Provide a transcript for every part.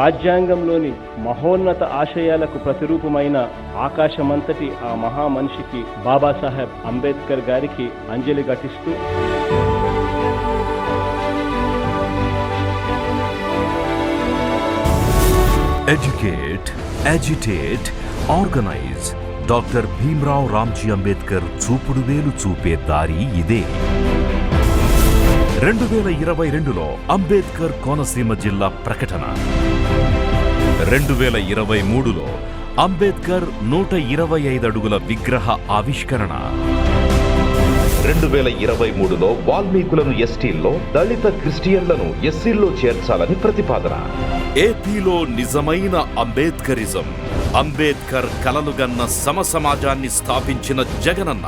రాజ్యాంగంలోని మహోన్నత ఆశయాలకు ప్రతిరూపమైన ఆకాశమంతటి ఆ మహామనిషికి బాబాసాహెబ్ అంబేద్కర్ గారికి అంజలి ఘటిస్తూ educate agitate organise doctor Bhimrao Ramji Ambedkar చూపుడు వేలు చూపే దారి ఇదే రెండు వేల ఇరవై రెండులో అంబేద్కర్ కోనసీమ జిల్లా ప్రకటన. రెండు వేల ఇరవై మూడులో అంబేద్కర్ నూట ఇరవై ఐదు అడుగుల విగ్రహ ఆవిష్కరణ. రెండు వేల ఇరవై మూడులో వాల్మీకులను ఎస్టీల్లో దళిత క్రిస్టియన్లను ఎస్సీల్లో చేర్చాలని ప్రతిపాదన. ఏపీలో నిజమైన అంబేద్కరిజం. అంబేద్కర్ కలలుగన్న సమసమాజాన్ని స్థాపించిన జగనన్న.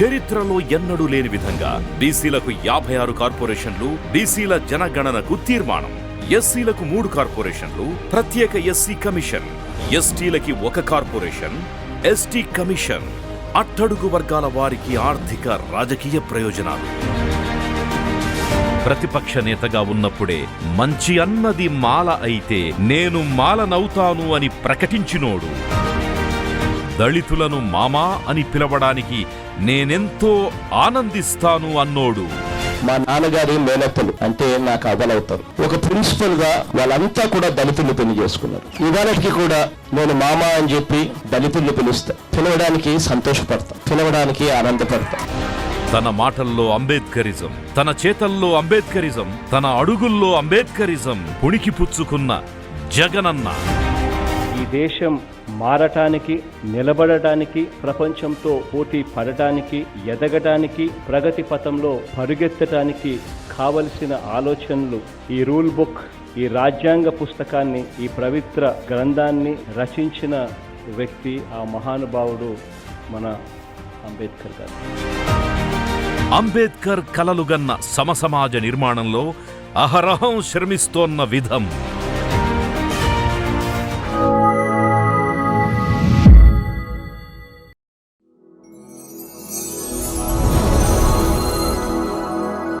చరిత్రలో ఎన్నడూ లేని విధంగా బీసీలకు యాభై ఆరు కార్పొరేషన్లు బీసీల జనగణనకు తీర్మానం. ఎస్సీలకు మూడు కార్పొరేషన్లు ప్రత్యేక ఎస్సీ కమిషన్. ఎస్టీలకి ఒక కార్పొరేషన్ ఎస్టీ కమిషన్. అట్టడుగు వర్గాల వారికి ఆర్థిక రాజకీయ ప్రయోజనాలు. ప్రతిపక్ష నేతగా ఉన్నప్పుడే మంచి అన్నది మాల అయితే నేను మాలనవుతాను అని ప్రకటించినోడు. దళితులను మామా అని పిలవడానికి నేనెంతో ఆనందిస్తాను అన్నోడు. మా నాన్నగారి మేనత్తలు అంటే నాకు అదలవుతారు ఒక ప్రిన్సిపల్గా వాళ్ళంతా కూడా దళితులు పెళ్ళి చేసుకున్నారు. ఇవాళకి కూడా నేను మామ అని చెప్పి దళితులు పిలుస్తా. పిలవడానికి సంతోషపడతా. పిలవడానికి ఆనందపడతా. తన మాటల్లో అంబేద్కరిజం తన చేతల్లో అంబేద్కరిజం తన అడుగుల్లో అంబేద్కరిజం పుణికి పుచ్చుకున్న జగనన్న. ఈ దేశం మారటానికి నిలబడటానికి ప్రపంచంతో పోటీ పడటానికి ఎదగటానికి ప్రగతి పథంలో పరుగెత్తటానికి కావలసిన ఆలోచనలు ఈ రూల్ బుక్ ఈ రాజ్యాంగ పుస్తకాన్ని ఈ పవిత్ర గ్రంథాన్ని రచించిన వ్యక్తి ఆ మహానుభావుడు మన అంబేద్కర్ గారు. అంబేద్కర్ కలలుగన్న సమసమాజ నిర్మాణంలో అహరహం శ్రమిస్తోన్న విధం.